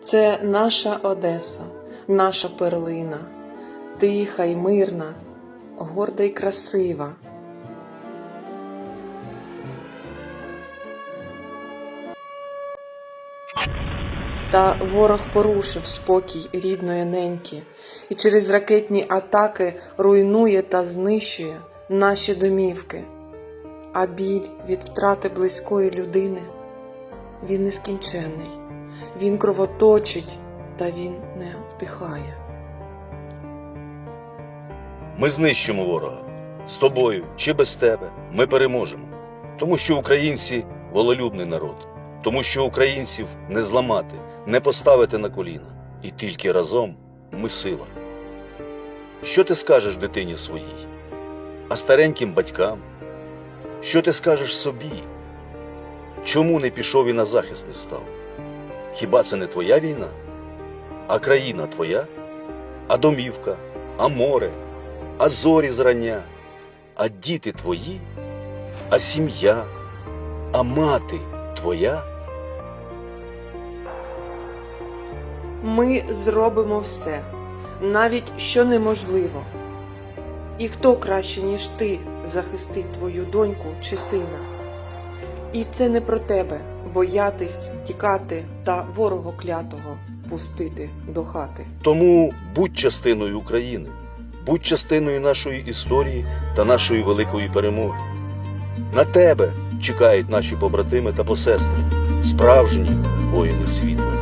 Це наша Одеса, наша перлина, тиха й мирна, горда й красива. Та ворог порушив спокій рідної неньки і через ракетні атаки руйнує та знищує наші домівки. А біль від втрати близької людини він нескінченний, він кровоточить, та він не втихає. Ми знищимо ворога. З тобою чи без тебе ми переможемо. Тому що українці волелюбний народ, тому що українців не зламати, не поставити на коліна. І тільки разом ми сила. Що ти скажеш дитині своїй, а стареньким батькам? Що ти скажеш собі? Чому не пішов і на захист не став? Хіба це не твоя війна? А країна твоя? А домівка, а море, а зорі зрання, а діти твої, а сім'я, а мати твоя? Ми зробимо все, навіть що неможливо. І хто краще, ніж ти, захистить твою доньку чи сина? І це не про тебе боятись, тікати та ворога клятого пустити до хати. Тому будь частиною України, будь частиною нашої історії та нашої великої перемоги. На тебе чекають наші побратими та посестри, справжні воїни світла.